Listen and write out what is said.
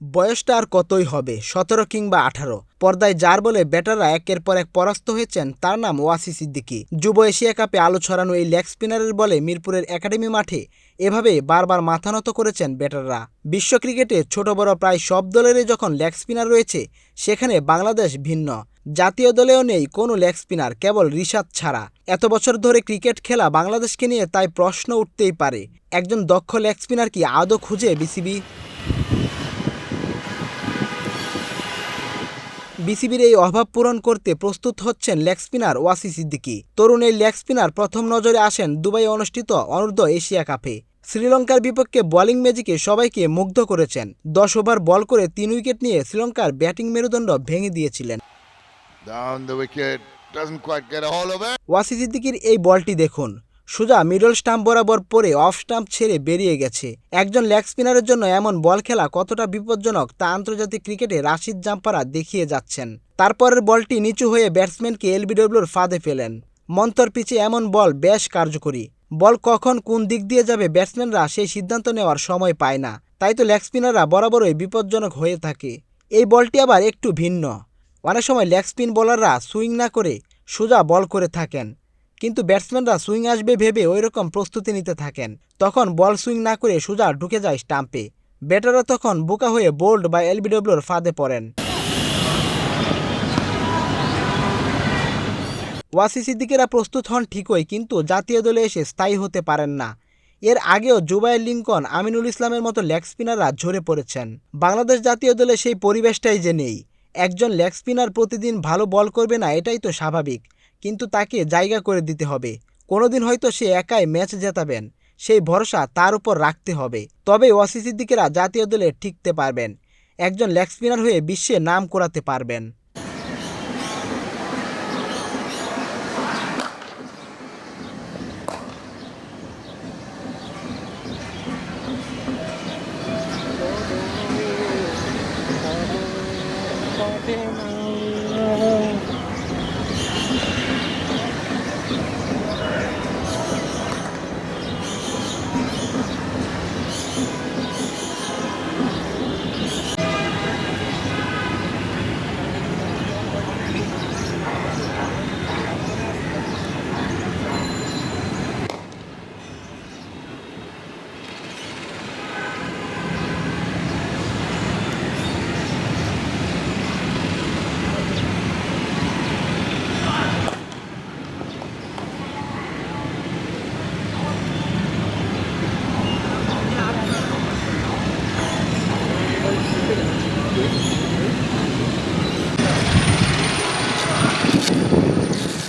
বয়সটা আর কতই হবে, সতেরো কিংবা আঠারো। পর্দায় যার বলে ব্যাটাররা একের পর এক পরাস্ত হয়েছেন, তার নাম ওয়াসি সিদ্দিকি। যুব এশিয়া কাপে আলো ছড়ানো এই লেগ স্পিনারের বলে মিরপুরের একাডেমি মাঠে এভাবে বারবার মাথা নত করেছেন ব্যাটাররা। বিশ্ব ক্রিকেটে ছোট বড় প্রায় সব দলেরই যখন লেগ স্পিনার রয়েছে, সেখানে বাংলাদেশ ভিন্ন। জাতীয় দলেও নেই কোনো লেগ স্পিনার, কেবল রিশাদ ছাড়া। এত বছর ধরে ক্রিকেট খেলা বাংলাদেশকে নিয়ে তাই প্রশ্ন উঠতেই পারে, একজন দক্ষ লেগ স্পিনার কি আদৌ খুঁজে বিসিবি? বিসিবির এই অভাব পূরণ করতে প্রস্তুত হচ্ছেন লেগ স্পিনার ওয়াসি সিদ্দিকি। তরুণ এই লেগ স্পিনার প্রথম নজরে আসেন দুবাই অনুষ্ঠিত অনূর্ধ্ব এশিয়া কাপে। শ্রীলঙ্কার বিপক্ষে বোলিং ম্যাজিকে সবাইকে মুগ্ধ করেছেন। দশ ওভার বল করে তিন উইকেট নিয়ে শ্রীলঙ্কার ব্যাটিং মেরুদণ্ড ভেঙে দিয়েছিলেন. ওয়াসি সিদ্দিকির এই বলটি দেখুন। সোজা মিডল স্টাম্প বরাবর পরে অফ স্টাম্প ছেড়ে বেরিয়ে গেছে। একজন লেগ স্পিনারের জন্য এমন বল খেলা কতটা বিপজ্জনক তা আন্তর্জাতিক ক্রিকেটে রাশিদ জাম্পারা দেখিয়ে যাচ্ছেন। তারপরের বলটি নিচু হয়ে ব্যাটসম্যানকে এলবিডব্লিউর ফাঁদে ফেলেন। মন্তর পিচে এমন বল বেশ কার্যকরী। বল কখন কোন দিক দিয়ে যাবে ব্যাটসম্যানরা সেই সিদ্ধান্ত নেওয়ার সময় পায় না। তাই তো লেগ স্পিনাররা বরাবরই বিপজ্জনক হয়ে থাকে। এই বলটি আবার একটু ভিন্ন। অনেক সময় লেগ স্পিন বোলাররা সুইং না করে সোজা বল করে থাকেন। কিন্তু ব্যাটসম্যানরা সুইং আসবে ভেবে ওই রকম প্রস্তুতি নিতে থাকেন। তখন বল সুইং না করে সোজা ঢুকে যায় স্টাম্পে। ব্যাটাররা তখন বোকা হয়ে বোল্ড বা এলবিডব্লিউর ফাঁদে পড়েন। ওয়াসি সিদ্দিকেরা প্রস্তুত হন ঠিকই, কিন্তু জাতীয় দলে এসে স্থায়ী হতে পারেন না। এর আগেও জুবাইর লিঙ্কন আমিনুল ইসলামের মতো লেগ স্পিনাররা ঝরে পড়েছেন। বাংলাদেশ জাতীয় দলে সেই পরিবেশটাই যে নেই। একজন লেগ স্পিনার প্রতিদিন ভালো বল করবে না, এটাই তো স্বাভাবিক। কিন্তু তাকে জায়গা করে দিতে হবে। কোনোদিন হয়তো সে একাই ম্যাচ জেতাবেন। সেই ভরসা তার উপর রাখতে হবে। তবে ওয়াসি সিদ্দিকেরা জাতীয় দলে ঠিকতে পারবেন। একজন লেগ স্পিনার হয়ে বিশ্বে নাম করাতে পারবেন। よし。